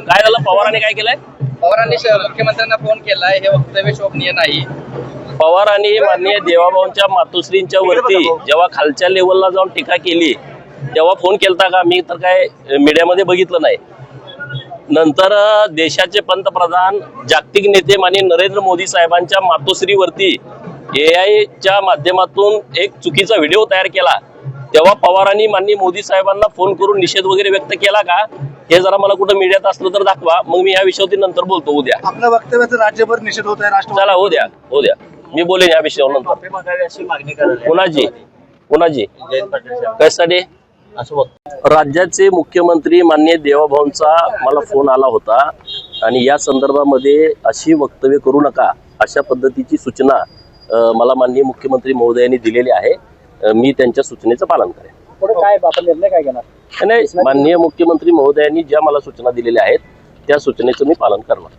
काय झालं? पवारांनी काय केलंय? पवारांनी मुख्यमंत्र्यांना फोन केलाय. हे वक्तव्य शोभनीय नाही. पवारांनी माननीय देवाभाऊंच्या मातोश्रींच्या वरती जेव्हा खालच्या लेवलला जाऊन टीका केली तेव्हा फोन केलता का? मी तर काय मीडियामध्ये बघितलं नाही. नंतर देशाचे पंतप्रधान जागतिक नेते माननीय नरेंद्र मोदी साहेबांच्या मातोश्रीवरती ए आयच्या माध्यमातून एक चुकीचा व्हिडिओ तयार केला. तेव्हा पवारांनी माननीय मोदी साहेबांना फोन करून निषेध वगैरे व्यक्त केला का? हे जरा मला कुठं मीडियात असलं तर दाखवा. मग मी या विषयावरती नंतर बोलतो उद्या. आपल्या वक्तव्याचा राज्यभर निषेध होत आहे राष्ट्रवादी. चला हो द्या हो द्या मी बोलेन या विषयावर नंतर. अशी मागणी करत कुणाची? कुणाची? जयंत पाटील साहेब कशासाठी? असं बघ राज्याचे मुख्यमंत्री माननीय देवाभाऊंचा मला फोन आला होता. आणि या संदर्भामध्ये अशी वक्तव्य करू नका अशा पद्धतीची सूचना अ, मला माननीय मुख्यमंत्री महोदयांनी दिलेली आहे. अ, मी त्यांच्या सूचनेचं पालन करेन. पुढे काय आपण निर्णय काय घेणार? नाही माननीय मुख्यमंत्री महोदयांनी ज्या मला सूचना दिलेल्या आहेत त्या सूचनेचं मी पालन करणार.